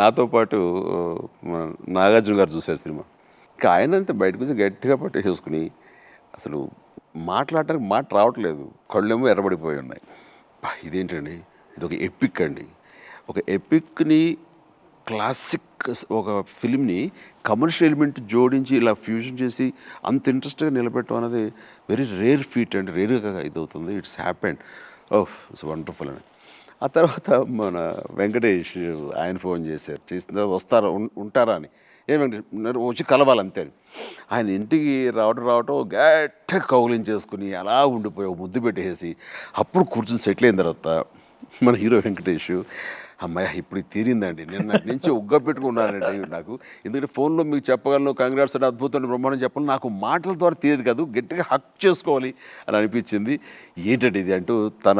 నాతో పాటు నాగార్జున గారు చూశారు సినిమా. ఇంకా ఆయన అంతా బయటకు వచ్చి గట్టిగా పట్టేసుకుని అసలు మాట్లాడటానికి మాట రావట్లేదు. కళ్ళేమో ఎర్రబడిపోయి ఉన్నాయి. ఇదేంటండి? ఇది ఒక ఎపిక్ అండి. ఒక ఎపిక్ని క్లాసిక్ ఒక ఫిల్మ్ని కమర్షియల్ ఎలిమెంట్ జోడించి ఇలా ఫ్యూజన్ చేసి అంత ఇంట్రెస్ట్గా నిలబెట్టడం అనేది వెరీ రేర్ ఫీట్ అండ్. రేర్గా ఇదవుతుంది. It's happened. Oh it's wonderful అని ఆ తర్వాత మన వెంకటేష్ ఆయన ఫోన్ చేశారు. చేసిన వస్తారా? ఉం- ఉంటారా అని. ఏ వెంకటేష్ వచ్చి కలవాలంతే అని. ఆయన ఇంటికి రావడం రావటం గట్ట కౌలించేసుకుని అలా ఉండిపోయి ఒక ముద్దు పెట్టేసి అప్పుడు కూర్చుని సెటిల్ అయిన తర్వాత మన హీరో వెంకటేష్ అమ్మాయి ఇప్పుడు తీరిందండి. నేను నుంచి ఉగ్గ పెట్టుకున్నానండి నాకు. ఎందుకంటే ఫోన్లో మీకు చెప్పగలను కంగ్రాట్స్ అంటే అద్భుతం బ్రహ్మాండం చెప్పను నాకు మాటల ద్వారా తీయదు కాదు గట్టిగా హక్ చేసుకోవాలి అని అనిపించింది. ఏంటంటే ఇది అంటూ తన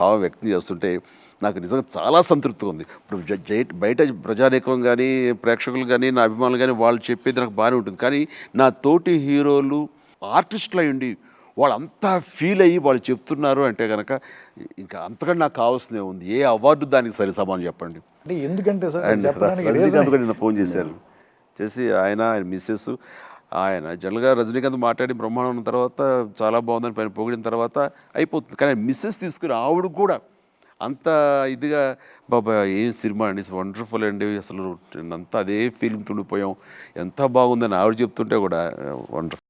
భావం వ్యక్తం చేస్తుంటే నాకు నిజంగా చాలా సంతృప్తిగా ఉంది. ఇప్పుడు జ- బయట ప్రజానీకం కానీ ప్రేక్షకులు కానీ నా అభిమానులు కానీ వాళ్ళు చెప్పేది నాకు బాగానే ఉంటుంది. కానీ నా తోటి హీరోలు ఆర్టిస్టులు అయ్యండి వాళ్ళంతా ఫీల్ అయ్యి వాళ్ళు చెప్తున్నారు అంటే కనుక ఇంకా అంతకంటే నాకు కావాల్సిందే ఉంది ఏ అవార్డు దానికి సరి సమానం చెప్పండి. అంటే ఎందుకంటే సార్ రజనీకాంత్ కూడా నిన్న ఫోన్ చేశారు. చేసి ఆయన ఆయన మిస్సెస్ ఆయన జనరల్గా రజనీకాంత్ మాట్లాడి బ్రహ్మాండం ఉన్న తర్వాత చాలా బాగుందని పైన పొగిడిన తర్వాత అయిపోతుంది. కానీ మిస్సెస్ తీసుకుని ఆవిడ కూడా అంత ఇదిగా బాబా ఏం సినిమా అండి? వండర్ఫుల్ అండి. అసలు అంతా అదే ఫీలింగ్ ఉండిపోయాం. ఎంత బాగుందని ఆవిడ చెప్తుంటే కూడా వండర్ఫుల్.